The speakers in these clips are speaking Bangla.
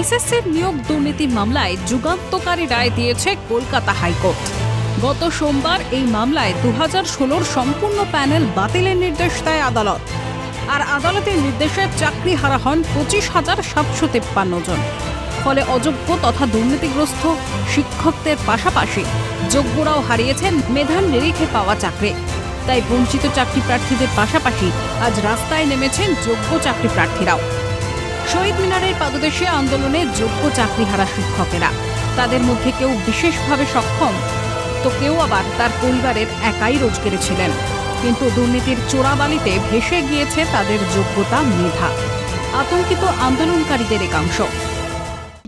এসএসসির নিয়োগ দুর্নীতি মামলায় যুগান্তকারী রায় দিয়েছে কলকাতা হাইকোর্ট। গত সোমবার এই মামলায় দু হাজার ষোলোর সম্পূর্ণ প্যানেল বাতিলের নির্দেশ দেয় আদালত। আর আদালতের নির্দেশে চাকরি হারা হন পঁচিশ হাজার সাতশো তেপ্পান্ন জন। ফলে অযোগ্য তথা দুর্নীতিগ্রস্ত শিক্ষকদের পাশাপাশি যোগ্যরাও হারিয়েছেন মেধার নিরিখে পাওয়া চাকরি। তাই বঞ্চিত চাকরি প্রার্থীদের পাশাপাশি আজ রাস্তায় নেমেছেন যোগ্য চাকরি প্রার্থীরাও। শহীদ মিনারের পাদদেশে আন্দোলনে যোগ্য চাকরি চাকরিহারা শিক্ষকেরা। তাদের মধ্যে কেউ বিশেষভাবে সক্ষম, তো কেউ আবার তার পরিবারের একাই রোজগেরে ছিলেন। কিন্তু দুর্নীতির চোরাবালিতে ভেসে গিয়েছে তাদের যোগ্যতা মেধা। আতঙ্কিত আন্দোলনকারীদের একাংশ।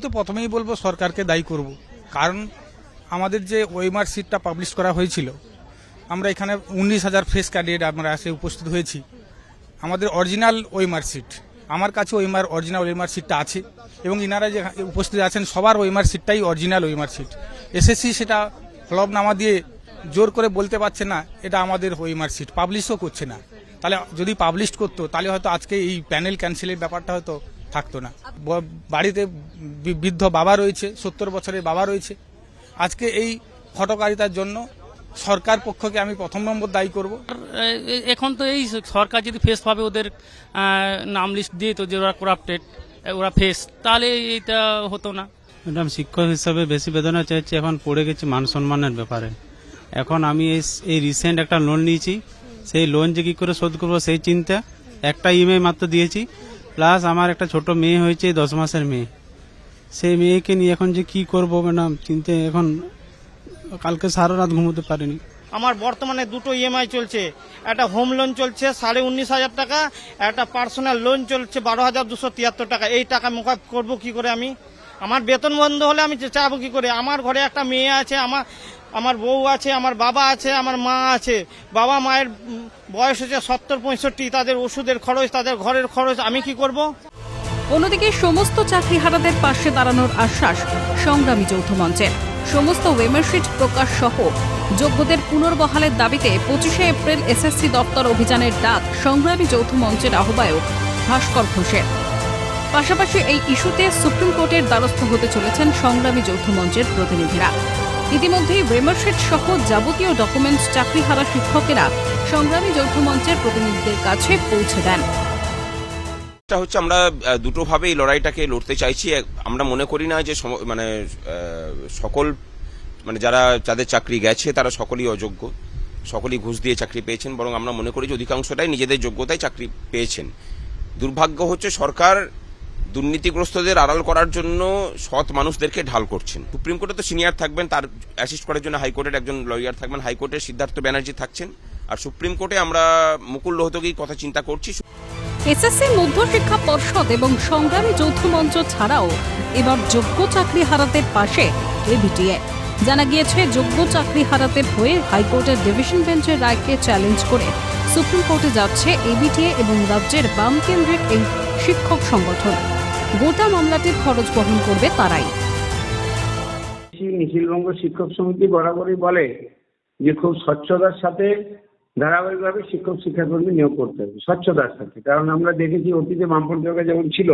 তো প্রথমেই বলব, সরকারকে দায়ী করব। কারণ আমাদের যে ওয়েমার সিটটা পাবলিশ করা হয়েছিল, আমরা এখানে উনিশ হাজার ফ্রেশ ক্যান্ডিডেট আমরা এসে উপস্থিত হয়েছি। আমাদের অরিজিনাল ওয়েমার সিট। আমার কাছে ওইমার অরিজিনাল ওয়েমার সিটটা আছে। এবং ইনারা যে উপস্থিত আছেন, সবার ওইমার সিটটাই অরিজিনাল ওয়েমার সিট এসএসসি সেটা হলফনামা দিয়ে জোর করে বলতে পারছে না, এটা আমাদের ওইমার সিট পাবলিশও করছে না। তাহলে যদি পাবলিশ করতো, তাহলে হয়তো আজকে এই প্যানেল ক্যান্সেলের ব্যাপারটা হয়তো থাকতো না। বাড়িতে বৃদ্ধ বাবা রয়েছে, সত্তর বছরের বাবা রয়েছে। আজকে এই হটকারিতার জন্য সরকার পক্ষকে আমি প্রথম নম্বর দায়ী করব। এখন তো এই সরকার যদি ফেস পাবে ওদের নাম লিস্ট দিয়ে তো যে ওরা করাপ্টেড ওরা ফেস তাহলে এইটা হতো না। ম্যাডাম শিক্ষক হিসাবে বেশি বেদনা চাইছি এখন পড়ে গেছি মান সম্মানের ব্যাপারে। এখন আমি এই এই রিসেন্ট একটা লোন নিয়েছি সেই লোন যে কি করে শোধ করব সেই চিন্তা একটা ইএমআই মাত্র দিয়েছি প্লাস আমার একটা ছোট মেয়ে হয়েছে দশ মাসের মেয়ে। সেই মেয়েকে নিয়ে এখন যে কি করব ম্যাডাম চিন্তা এখন কালকে সারা রাত ঘুমোতে পারিনি। আমার বর্তমানে দুটো ইএমআই চলছে। একটা হোম লোন চলছে সাড়ে উনিশ হাজার টাকা একটা পার্সোনাল লোন চলছে বারো হাজার দুশো তিয়াত্তর টাকা। এই টাকা মোকাব করব কি করে আমি? আমার বেতন বন্ধ হলে আমি চাবো কি করে? আমার ঘরে একটা মেয়ে আছে আমার আমার বউ আছে আমার বাবা আছে আমার মা আছে। বাবা মায়ের বয়স হচ্ছে সত্তর পঁয়ষট্টি তাদের ওষুধের খরচ তাদের ঘরের খরচ আমি কি করব? অন্যদিকে সমস্ত চাকরিহারাদের পাশে দাঁড়ানোর আশ্বাস সংগ্রামী যৌথ মঞ্চের। সমস্ত ওয়েমারশিট প্রকাশ সহ যোগ্যদের পুনর্বহালের দাবিতে পঁচিশে এপ্রিল এসএসসি দপ্তর অভিযানের ডাক সংগ্রামী যৌথ মঞ্চের আহ্বায়ক ভাস্কর ঘোষের। পাশাপাশি এই ইস্যুতে সুপ্রিম কোর্টের দ্বারস্থ হতে চলেছেন সংগ্রামী যৌথ মঞ্চের প্রতিনিধিরা। ইতিমধ্যেই ওয়েমারশিট সহ যাবতীয় ডকুমেন্টস চাকরিহারা শিক্ষকেরা সংগ্রামী যৌথ মঞ্চের প্রতিনিধিদের কাছে পৌঁছে দেন। এটা হচ্ছে আমরা দুটোভাবে এই লড়াইটাকে লড়তে চাইছি। আমরা মনে করি না যে মানে সকল মানে যারা, যাদের চাকরি গেছে তারা সকলেই অযোগ্য। সকলেই ঘুষ দিয়ে চাকরি পেয়েছেন, বরং আমরা মনে করি যে অধিকাংশটাই নিজেদের যোগ্যতায় চাকরি পেয়েছেন। দুর্ভাগ্য হচ্ছে সরকার দুর্নীতিগ্রস্তদের আড়াল করার জন্য সৎ মানুষদেরকে ঢাল করছেন। সুপ্রিম কোর্টে তো সিনিয়র থাকবেন, তার অ্যাসিস্ট করার জন্য হাইকোর্টের একজন লয়ার থাকবেন, হাইকোর্টের সিদ্ধার্থ ব্যানার্জি থাকছেন। আর সুপ্রিম কোর্টে আমরা মুকুল রোহতগির কথা চিন্তা করছি। এসএসসি মধ্যশিক্ষা পর্ষদ এবং সংগ্রামী যৌথ মঞ্চ ছাড়াও এবার যোগ্য চাকরি হারাতের পাশে এবিটিএ জানা গিয়েছে, যোগ্য চাকরি হারাতের হয়ে হাইকোর্টের ডিভিশন বেঞ্চের রায়কে চ্যালেঞ্জ করে সুপ্রিম কোর্টে যাচ্ছে এবিটিএ এবং রাজ্যের বাম কেন্দ্রিক এই শিক্ষক সংগঠন। গোটা মামলাটির খরচ বহন করবে তারাই। নিখিলবঙ্গ শিক্ষক সমিতি বরাবরই বলে যে, খুব স্বচ্ছতার সাথে ধারাবাহিকভাবে শিক্ষক শিক্ষাকর্মী নিয়োগ করতে হবে, স্বচ্ছতার সাথে। কারণ আমরা দেখেছি অতীতে বামপন্থী সরকার যেমন ছিল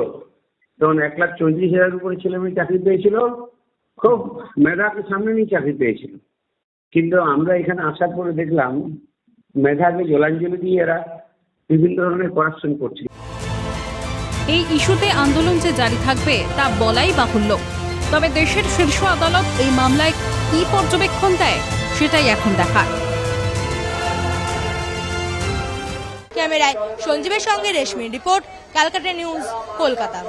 তখন এক লাখ চৌত্রিশ হাজার উপরে ছেলে মেয়ে চাকরি পেয়েছিল, খুব মেধাকে সামনে নিয়ে চাকরি পেয়েছিল। কিন্তু আমরা এখানে আসার পরে দেখলাম, মেধাকে জলাঞ্জলি দিয়ে এরা বিভিন্ন ধরনের করাপশন করছে এই ইস্যুতে আন্দোলন যে জারি থাকবে, তা বলাই বাহুল্য। তবে দেশের শীর্ষ আদালত এই মামলায় কি পর্যবেক্ষণ দেয়, সেটাই এখন দেখার। ক্যামেরায় সঞ্জীবের সঙ্গে Reshmi report Calcutta news Kolkata.